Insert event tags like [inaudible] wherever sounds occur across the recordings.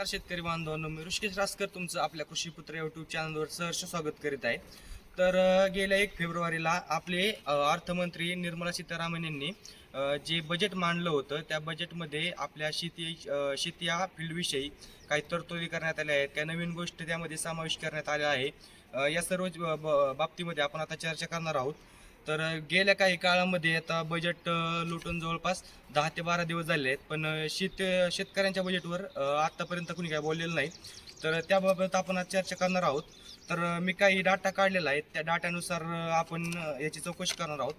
नमस्कार शेतकरी बांधवांनो मी ऋषिकेश रासकर तुमचं आपल्या कृषीपुत्र युट्यूब चॅनलवर सहर्ष स्वागत करीत आहे. तर गेल्या एक फेब्रुवारीला आपले अर्थमंत्री निर्मला सीतारामन यांनी जे बजेट मांडलं होतं त्या बजेटमध्ये आपल्या शेती शेती या फील्डविषयी काही तरतुदी करण्यात आल्या आहेत. काही नवीन गोष्टी त्यामध्ये समावेश करण्यात आल्या आहे. या सर्व ब- बाबतीमध्ये आपण आता चर्चा करणार आहोत. तर गेल्या काही काळामध्ये आता बजेट लुटून जवळपास दहा ते बारा दिवस झाले आहेत. पण शेत शेतकऱ्यांच्या बजेटवर आत्तापर्यंत कुणी काय बोललेलं नाही. तर त्याबाबत आपण आज चर्चा करणार आहोत. तर मी काही डाटा काढलेला आहे. त्या डाटानुसार आपण याची चौकशी करणार आहोत.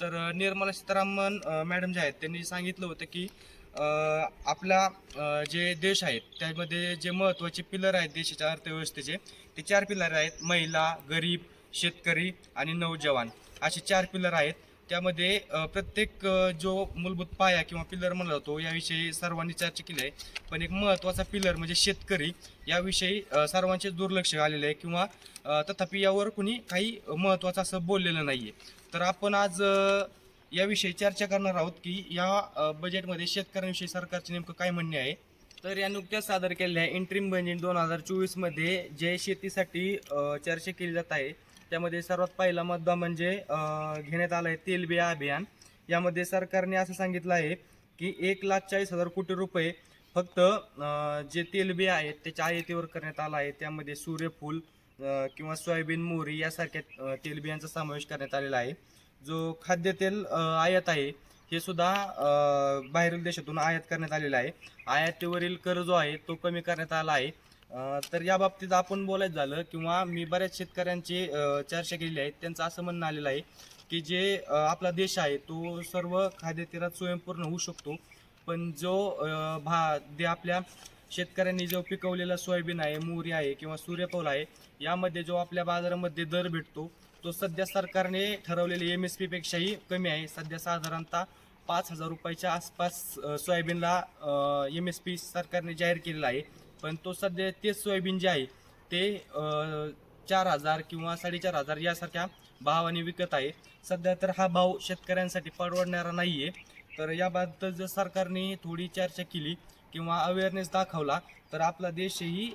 तर निर्मला सीतारामन मॅडम जे आहेत त्यांनी सांगितलं होतं की आपला जे देश आहेत त्यामध्ये जे महत्त्वाचे पिलर आहेत देशाच्या अर्थव्यवस्थेचे ते चार पिलर आहेत. महिला गरीब शेतकरी आणि नौजवान असे चार पिलर आहेत. त्यामध्ये प्रत्येक जो मूलभूत पाया किंवा पिलर म्हणला जातो याविषयी सर्वांनी चर्चा केली आहे. पण एक महत्त्वाचा पिलर म्हणजे शेतकरी याविषयी सर्वांचे दुर्लक्ष आलेले आहे किंवा तथापि यावर कुणी काही महत्त्वाचं असं बोललेलं नाही आहे तर आपण आज याविषयी चर्चा करणार आहोत की या बजेटमध्ये शेतकऱ्यांविषयी सरकारचे नेमकं काय म्हणणे आहे. तर या नुकत्याच सादर केलेल्या इंट्रीम बजेट दोन हजार चोवीसमध्ये जे शेतीसाठी चर्चा केली जात आहे त्यामध्ये सर्वात पहिला मुद्दा म्हणजे घेण्यात आला आहे तेलबिया अभियान. यामध्ये सरकारने असं सांगितलं आहे की एक लाख चाळीस हजार कोटी रुपये फक्त जे तेलबिया आहेत त्याच्या आयातीवर करण्यात आला आहे. त्यामध्ये सूर्यफूल किंवा सोयाबीन मोहरी यासारख्या तेलबियांचा समावेश करण्यात आलेला आहे. जो खाद्यतेल आयात आहे हे सुद्धा बाहेरील देशातून आयात करण्यात आलेला आहे. आयातीवरील कर जो आहे तो कमी करण्यात आला आहे. तर या बाबतीत आपण बोलायचं झालं किंवा मी बऱ्याच शेतकऱ्यांची चर्चा केलेली आहे त्यांचं असं म्हणणं आलेलं आहे की जे आपला देश आहे तो सर्व खाद्यतेलात स्वयंपूर्ण होऊ शकतो. पण जो भा जे आपल्या शेतकऱ्यांनी जो पिकवलेला सोयाबीन आहे मोहरी आहे किंवा सूर्यफूल आहे यामध्ये जो आपल्या बाजारामध्ये दर भेटतो तो सध्या सरकारने ठरवलेले एम एस पीपेक्षाही कमी आहे. सध्या साधारणतः पाच हजार रुपयाच्या आसपास सोयाबीनला एम एस पी सरकारने जाहीर केलेला आहे. पण तो सध्या तेच सोयाबीन जे आहे ते चार हजार किंवा साडेचार हजार यासारख्या भावाने विकत आहे. सध्या तर हा भाव शेतकऱ्यांसाठी परवडणारा नाही आहे तर याबाबत जर सरकारने थोडी चर्चा केली किंवा अवेअरनेस दाखवला तर आपला देशही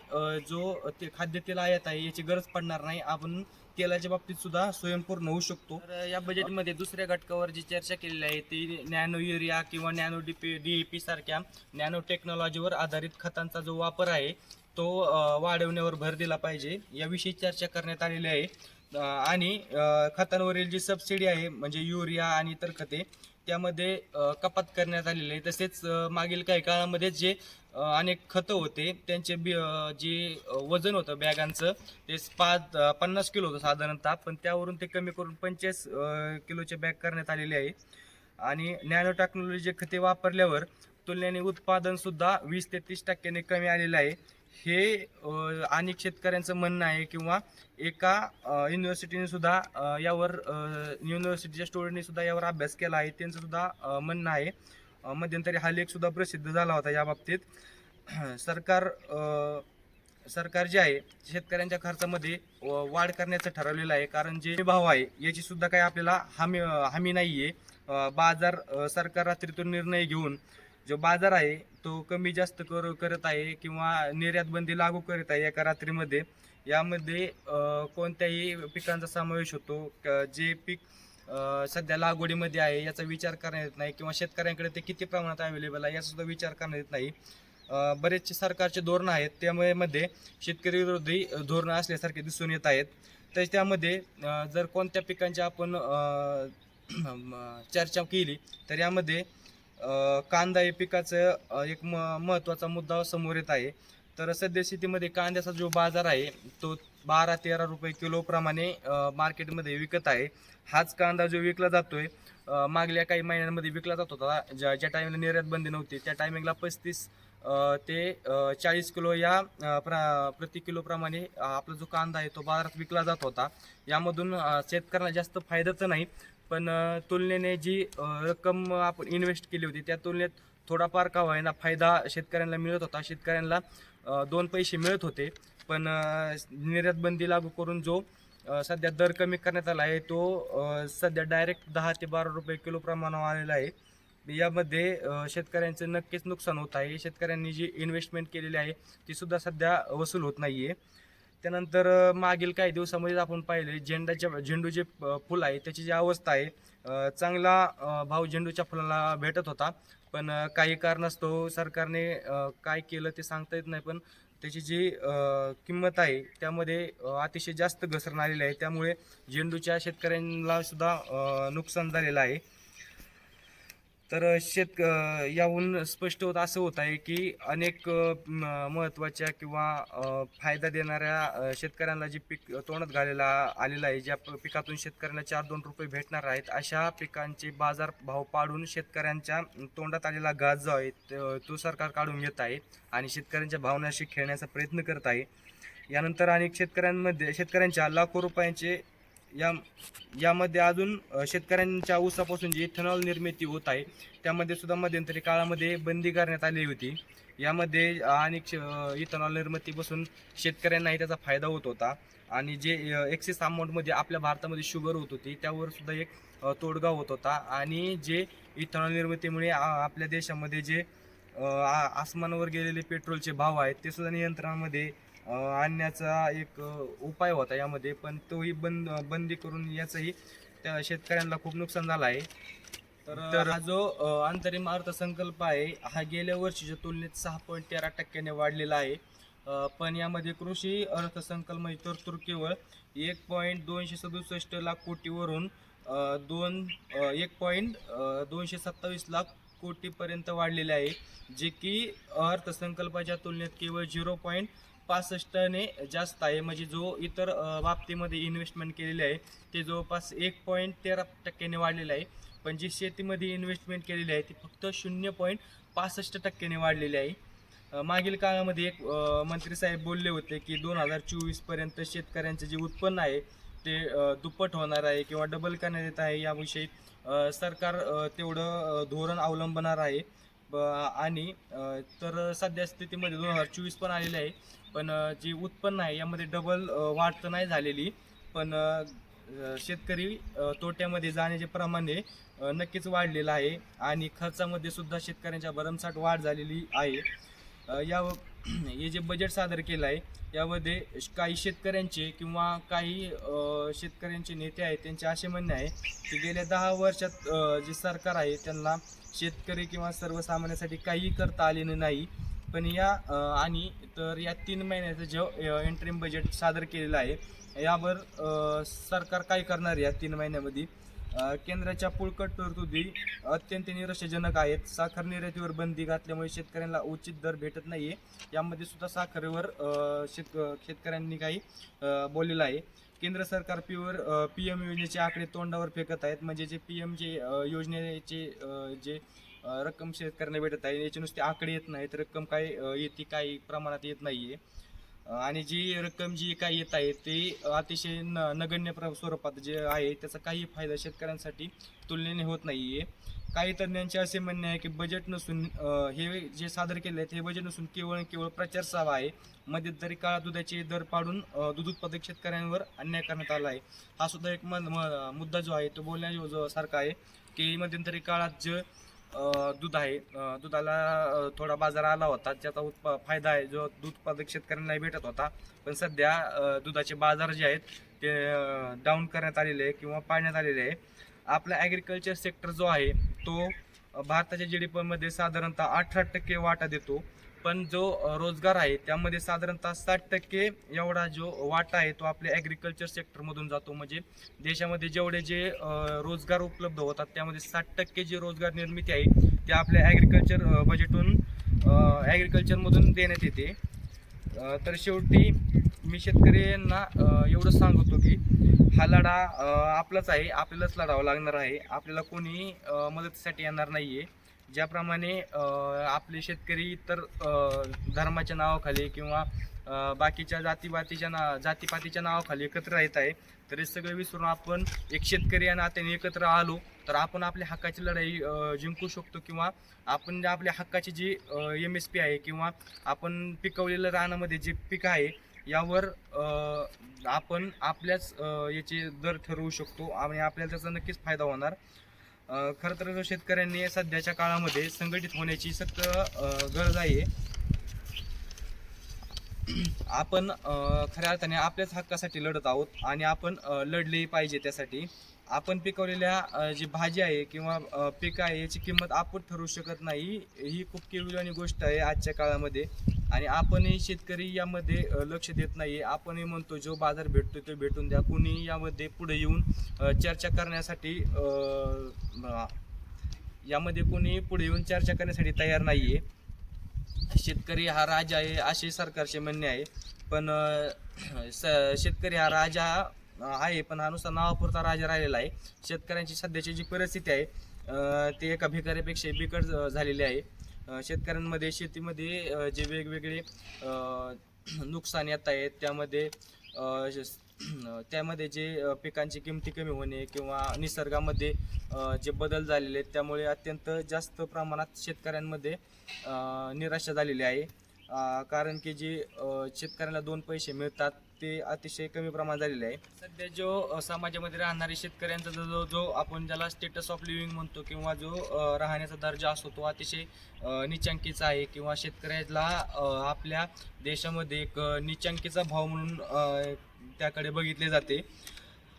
जो ते खाद्यतेल आयात आहे याची गरज पडणार नाही. आपण तेलाच्या बाबतीत सुद्धा स्वयंपूर्ण होऊ शकतो. तर या बजेटमध्ये दुसऱ्या घटकावर जी चर्चा केलेली आहे ती नॅनो युरिया किंवा nano D P D A P सारख्या नॅनो टेक्नॉलॉजीवर आधारित खतांचा जो वापर आहे तो वाढवण्यावर भर दिला पाहिजे. याविषयी चर्चा करण्यात आलेली आहे. आणि खतांवरील जी सबसिडी आहे म्हणजे युरिया आणि इतर खते त्यामध्ये कपात करण्यात आलेली आहे. तसेच मागील काही काळामध्ये जे अनेक खतं होते त्यांचे बी जे वजन होतं बॅगांचं ते पाच पन्नास किलो होतं साधारणतः. पण त्यावरून ते कमी करून पंचेस किलोचे बॅग करण्यात आलेले आहे. आणि नॅनो टेक्नॉलॉजी खते वापरल्यावर तुलनेने उत्पादनसुद्धा वीस ते तीस टक्क्याने कमी आलेलं आहे. हे अनेक शेतकऱ्यांचं म्हणणं आहे किंवा एका युनिव्हर्सिटीने सुद्धा यावर युनिव्हर्सिटीच्या स्टुडंटने सुद्धा यावर अभ्यास केला आहे त्यांचं सुद्धा म्हणणं आहे. मध्यंतरी हा लेख सुद्धा प्रसिद्ध झाला होता या बाबतीत. [clears throat] सरकार सरकार जे आहे शेतकऱ्यांच्या खर्चामध्ये वाढ करण्याचं ठरवलेलं आहे. कारण जे भाव आहे याची सुद्धा काही आपल्याला हमी हमी नाही आहे बाजार सरकार रात्रीतून निर्णय घेऊन जो बाजार आहे तो कमी जास्त कर करत आहे किंवा निर्यात बंदी लागू करत आहे एका रात्रीमध्ये. यामध्ये कोणत्याही पिकांचा समावेश होतो. जे पीक सध्या लागवडीमध्ये आहे याचा विचार करण्यात येत नाही किंवा शेतकऱ्यांकडे ते किती प्रमाणात अवेलेबल आहे याचासुद्धा विचार करण्यात येत नाही. बरेचसे सरकारचे धोरणं आहेत त्यामुळे मध्ये शेतकरी विरोधी धोरणं असल्यासारखे दिसून येत आहेत. तर त्यामध्ये जर कोणत्या पिकांची आपण [clears throat] चर्चा केली तर यामध्ये कांदा हे पिकाचं एक म महत्त्वाचा मुद्दा समोर येत आहे. तर सध्या शेतीमध्ये कांद्याचा जो बाजार आहे तो बारा तेरा रुपये किलोप्रमाणे मार्केटमध्ये विकत आहे. हाच कांदा जो विकला जातोय मागल्या काही महिन्यांमध्ये विकला जात होता. ज्या ज्या टाईमला निर्यात बंदी नव्हती त्या टायमिंगला पस्तीस ते चाळीस किलो या प्र प्रति किलोप्रमाणे आपला जो कांदा आहे तो बाजारात विकला जात होता. यामधून शेतकऱ्यांना जास्त फायद्याचं नाही. पण तुलनेने जी रक्कम आपण इन्व्हेस्ट केली होती त्या तुलनेत थोडाफार का होईना फायदा शेतकऱ्यांना मिळत होता. शेतकऱ्यांना दोन पैसे मिळत होते. पण निर्यातबंदी निर्यात बंदी लागू करून जो सध्या दर कमी करण्यात आला आहे तो सध्या डायरेक्ट दहा ते बारा रुपये किलो प्रमाणावर आलेला आहे. यामध्ये शेतकऱ्यांचं नक्कीच नुकसान होत आहे. शेतकऱ्यांनी जी इन्व्हेस्टमेंट केलेली आहे ती सुद्धा सध्या वसूल होत नाही आहे त्यानंतर मागील काही दिवसामध्ये आपण पाहिले झेंडाच्या झेंडूचे फुल आहे त्याची जी अवस्था आहे चांगला भाव झेंडूच्या फुलाला भेटत होता. पण काही कारणास्तव सरकारने काय केलं ते सांगता येत नाही पण त्याची जी किंमत आहे त्यामध्ये अतिशय जास्त घसरण आलेली आहे. त्यामुळे झेंडूच्या शेतकऱ्यांना सुद्धा नुकसान झालेलं आहे. तर शेत याहून स्पष्ट होत असं होत आहे की अनेक म- महत्त्वाच्या किंवा फायदा देणाऱ्या शेतकऱ्यांना जे पीक तोंडात घालेला आलेलं आहे ज्या पिकातून शेतकऱ्यांना चार दोन रुपये भेटणार आहेत अशा पिकांचे बाजार भाव पाडून शेतकऱ्यांच्या तोंडात आलेला घास जो आहे तो सरकार काढून घेत आहे आणि शेतकऱ्यांच्या भावनाशी खेळण्याचा प्रयत्न करत आहे. यानंतर अनेक शेतकऱ्यांमध्ये शेतकऱ्यांच्या लाखो रुपयांचे या यामध्ये अजून शेतकऱ्यांच्या ऊसापासून जी इथेनॉल निर्मिती होत आहे त्यामध्ये सुद्धा मध्यंतरी काळामध्ये बंदी करण्यात आली होती. यामध्ये अनेक इथेनॉल निर्मितीपासून शेतकऱ्यांनाही त्याचा फायदा होत होता. आणि जे एक्सेस अमाऊंटमध्ये आपल्या भारतामध्ये शुगर होत होती त्यावर सुद्धा एक तोडगा होत होता. आणि जे इथेनॉल निर्मितीमुळे आपल्या देशामध्ये जे आ- आसमानावर गेलेले पेट्रोलचे भाव आहेत ते सुद्धा नियंत्रणामध्ये आणण्याचा एक उपाय होता यामध्ये पण तोही बंद बंदी करून याचंही त्या शेतकऱ्यांना खूप नुकसान झालं आहे. तर हा जो अंतरिम अर्थसंकल्प आहे हा गेल्या वर्षीच्या तुलनेत सहा पॉईंट तेरा टक्क्याने वाढलेला आहे. पण यामध्ये कृषी अर्थसंकल्प तरतूद केवळ एक पॉईंट दोनशे सदुसष्ट लाख कोटीवरून दोन एक पॉईंट दोनशे सत्तावीस लाख कोटीपर्यंत वाढलेले आहे जे की अर्थसंकल्पाच्या तुलनेत केवळ झिरो पॉईंट पासष्टने जास्त आहे. म्हणजे जो इतर बाबतीमध्ये इन्व्हेस्टमेंट केलेली आहे ते जवळपास एक पॉईंट तेरा टक्क्याने वाढलेलं आहे. पण जी शेतीमध्ये इन्व्हेस्टमेंट केलेली आहे ती फक्त शून्य पॉईंट पासष्ट टक्क्याने वाढलेली आहे. मागील काळामध्ये एक मंत्री साहेब बोलले होते की दोन हजार चोवीसपर्यंत शेतकऱ्यांचं जे उत्पन्न आहे ते दुप्पट होणार आहे किंवा डबल करण्यात येत आहे. याविषयी सरकार तेवढं धोरण अवलंबणार आहे. आणि तर सध्या स्थितीमध्ये दोन हजार चोवीस पण आलेले आहे. पण जे उत्पन्न आहे यामध्ये डबल वाढ तर नाही झालेली. पण शेतकरी तोट्यामध्ये जाण्याचे प्रमाण हे नक्कीच वाढलेलं आहे. आणि खर्चामध्ये सुद्धा शेतकऱ्यांच्या भरमसाठ वाढ झालेली आहे. या हे जे बजेट सादर केलं आहे यामध्ये काही शेतकऱ्यांचे किंवा काही शेतकऱ्यांचे नेते आहेत त्यांचे असे म्हणणे आहे की गेल्या दहा वर्षात जे सरकार आहे त्यांना शेतकरी किंवा सर्वसामान्यासाठी काही करता आलेलं नाही. पण या आणि तर या तीन महिन्याचं जे एंट्रीम बजेट सादर केलेलं आहे यावर सरकार काय करणार आहे या तीन महिन्यामध्ये? केंद्राच्या पुळकट तरतुदी अत्यंत निराशाजनक आहेत. साखर निर्यातीवर बंदी घातल्यामुळे शेतकऱ्यांना उचित दर भेटत नाही आहे यामध्ये सुद्धा साखरेवर शेत शेतकऱ्यांनी काही बोललेलं आहे. केंद्र सरकार पीवर पी एम योजनेचे आकडे तोंडावर फेकत आहेत. म्हणजे जे पी एम जे योजनेचे जे रक्कम शेतकऱ्यांना भेटत आहे याचे नुसते आकडे येत नाहीत. रक्कम काय येते काही प्रमाणात येत नाही आहे आणि जी रक्कम जी काही येत आहे ते अतिशय न नगण्य प्र स्वरूपात जे आहे त्याचा काही फायदा शेतकऱ्यांसाठी तुलनेने होत नाही आहे काही तज्ज्ञांचे असे म्हणणे आहे की बजेट नसून हे जे सादर केले आहेत हे बजेट नसून केवळ केवळ प्रचार आहे. मध्यंतरी काळात दुधाचे दर पाडून दूध उत्पादक शेतकऱ्यांवर अन्याय करण्यात आला आहे. हा सुद्धा एक म- मुद्दा जो आहे तो बोलण्या सारखा आहे की मध्यंतरी काळात जे दूध आहे. दुधाला थोडा बाजार आला होता. ज्याचा उत्पा फायदा आहे. जो दूध उत्पादक शेतकऱ्यांना भेटत होता. पण सध्या दुधाचे बाजार जे आहेत ते डाऊन करण्यात आलेले आहे किंवा पाळण्यात आलेले आहे. आपला ॲग्रिकल्चर सेक्टर जो आहे तो भारताच्या जी डी पीमध्ये साधारणतः अठरा टक्के वाटा देतो. पण जो रोजगार आहे त्यामध्ये साधारणतः साठ टक्के एवढा जो वाटा आहे तो आपल्या ॲग्रिकल्चर सेक्टरमधून जातो. म्हणजे देशामध्ये जेवढे जे रोजगार उपलब्ध होतात त्यामध्ये साठ टक्के जी रोजगार निर्मिती आहे ते आपल्या ॲग्रिकल्चर बजेटून ॲग्रिकल्चरमधून देण्यात येते. तर शेवटी मी शेतकऱ्यांना एवढं सांगतो की हा लढा आपलाच आहे आपल्यालाच लढावा लागणार आहे. आपल्याला कोणी मदतीसाठी येणार नाही आहे ज्याप्रमाणे आपले शेतकरी इतर धर्माच्या नावाखाली किंवा बाकीच्या जातीपातीच्या ना जातीपातीच्या नावाखाली एकत्र राहत आहे तर हे सगळं विसरून आपण एक शेतकरी या नात्याने एकत्र आलो तर आपण आपल्या हक्काची लढाई जिंकू शकतो किंवा आपण आपल्या हक्काची जी एम एस पी आहे किंवा आपण पिकवलेलं रानामध्ये जे पीक आहे यावर आपण आपल्याच याचे दर ठरवू शकतो आणि आपल्याला त्याचा नक्कीच फायदा होणार. खरं तर शेतकऱ्यांनी सध्याच्या काळामध्ये संघटित होण्याची सक्त गरज आहे. आपण खऱ्या अर्थाने आपल्याच हक्कासाठी लढत आहोत आणि आपण लढले लढलेही पाहिजे त्यासाठी. आपण पिकवलेल्या जी भाजी आहे किंवा पीक आहे याची किंमत आपण ठरवू शकत नाही. ही खूप केविलवाणी गोष्ट आहे आजच्या काळामध्ये. आणि आपणही शेतकरी यामध्ये लक्ष देत नाही आपणही म्हणतो जो बाजार भेटतो तो भेटून द्या. कुणी यामध्ये पुढे येऊन चर्चा करण्यासाठी यामध्ये कोणी पुढे येऊन चर्चा करण्यासाठी तयार नाही आहे शेतकरी हा राजा आहे असे सरकारचे म्हणणे आहे. पण स- शेतकरी हा राजा आहे पण हा नुसता नावापुरता राजा राहिलेला आहे. शेतकऱ्यांची सध्याची जी परिस्थिती आहे ती ते एका भिकाऱ्यापेक्षा बिकट झालेली आहे. शेतकऱ्यांमध्ये शेतीमध्ये जे वेगवेगळे [clears throat] नुकसान येत आहेत त्यामध्ये त्यामध्ये जे पिकांची किमती कमी होणे किंवा निसर्गामध्ये जे बदल झालेले आहेत त्यामुळे अत्यंत जास्त प्रमाणात शेतकऱ्यांमध्ये निराशा झालेली आहे. कारण की जे शेतकऱ्याला शेतकऱ्यांना दोन पैसे मिळतात ते अतिशय कमी प्रमाणात झालेले आहे. सध्या जो समाजामध्ये राहणारे शेतकऱ्यांचा जो जो- आपण ज्याला स्टेटस ऑफ लिव्हिंग म्हणतो किंवा जो राहण्याचा दर्जा असतो तो अतिशय निचांकीचा आहे किंवा शेतकऱ्याला आपल्या देशामध्ये एक निचांकीचा भाव म्हणून त्याकडे बघितले जाते.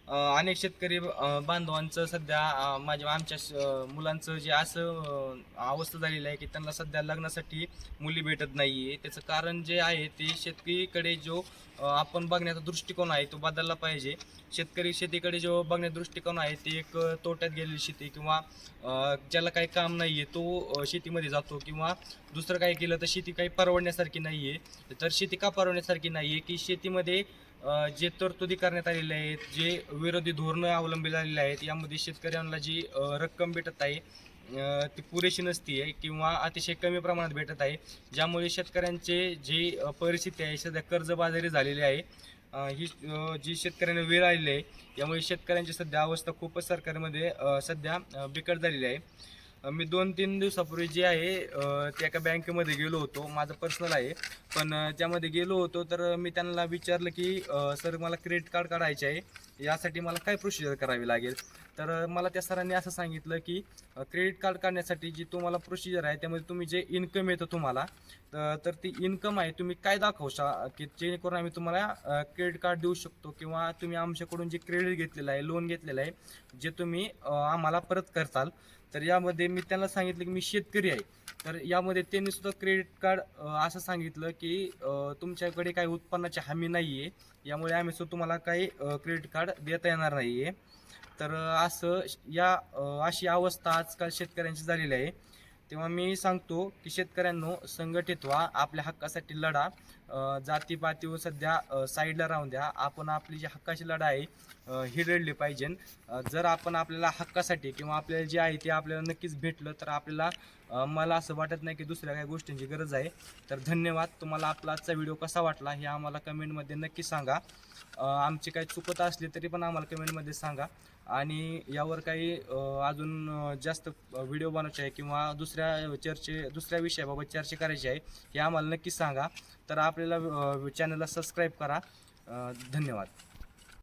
अनेक शेतकरी बांधवांचं सध्या माझ्या आमच्या मुलांचं जे असं अवस्था झालेली आहे की त्यांना सध्या लग्नासाठी मुली भेटत नाही आहे त्याचं कारण जे आहे ते शेतकरीकडे जो आपण बघण्याचा दृष्टिकोन आहे तो बदलला पाहिजे. शेतकरी शेतीकडे जो बघण्याचा दृष्टिकोन आहे ते एक तोट्यात गेलेली शेती किंवा ज्याला काही काम नाही आहे तो शेतीमध्ये जातो किंवा दुसरं काही केलं तर शेती काही परवडण्यासारखी नाही आहे तर शेती का परवडण्यासारखी नाही आहे की शेतीमध्ये जे तरतुदी करण्यात आलेले आहेत जे विरोधी धोरणं अवलंबित झालेली आहेत यामध्ये शेतकऱ्यांना जी रक्कम भेटत आहे ती पुरेशी नसती आहे किंवा अतिशय कमी प्रमाणात भेटत आहे ज्यामुळे शेतकऱ्यांचे जी परिस्थिती आहे सध्या कर्जबाजारी झालेली आहे. ही जी शेतकऱ्यांना वेळ आलेली आहे यामुळे शेतकऱ्यांची सध्या अवस्था खूपच सरकारमध्ये सध्या बिकट झालेली आहे. मी दोन तीन दिवसापूर्वी जे आहे ते एका बँकेमध्ये गेलो होतो. माझं पर्सनल आहे. पण त्यामध्ये गेलो होतो तर मी त्यांना विचारलं की सर मला क्रेडिट कार्ड काढायचे आहे. यासाठी मला काय प्रोसिजर करावी लागेल? तर मला त्या सरांनी असं सांगितलं की क्रेडिट कार्ड काढण्यासाठी जी तुम्हाला प्रोसिजर आहे त्यामध्ये तुम्ही जे इन्कम येतं तुम्हाला तर ती इन्कम आहे तुम्ही काय दाखवशा की जेणेकरून आम्ही तुम्हाला क्रेडिट कार्ड देऊ शकतो किंवा तुम्ही आमच्याकडून जे क्रेडिट घेतलेलं आहे लोन घेतलेलं आहे जे तुम्ही आम्हाला परत करताल. तर यामध्ये मी त्यांना सांगितलं की मी शेतकरी आहे. तर यामध्ये त्यांनी सुद्धा क्रेडिट कार्ड असं सांगितलं की तुमच्याकडे काही उत्पन्नाची हमी नाही आहे यामुळे आम्ही सुद्धा तुम्हाला काही क्रेडिट कार्ड देता येणार नाही आहे तर असं या अशी अवस्था आजकाल शेतकऱ्यांची झालेली आहे. तेव्हा मी सांगतो की शेतकऱ्यांनो संघटित व्हा आपल्या हक्कासाठी लढा. जातीपाती जातीपातीवर सध्या साईडला राहून द्या. आपण आपली जी हक्काची लढा आहे ही लढली पाहिजे जर आपण आपल्याला हक्कासाठी किंवा आपल्याला जे आहे ते आपल्याला नक्कीच भेटलं तर आपल्याला मला असं वाटत नाही की दुसऱ्या काही गोष्टींची गरज आहे. तर धन्यवाद. तुम्हाला आपला आजचा व्हिडिओ कसा वाटला हे आम्हाला कमेंटमध्ये नक्की सांगा. आमची काही चुकत असली तरी पण आम्हाला कमेंटमध्ये सांगा. आणि यावर काही अजून जास्त व्हिडिओ बनवायचे आहे किंवा दुसऱ्या चर्चे दुसऱ्या विषयाबाबत चर्चा करायची आहे हे आम्हाला नक्की सांगा. तर आपल्याला चॅनलला सबस्क्राईब करा. धन्यवाद.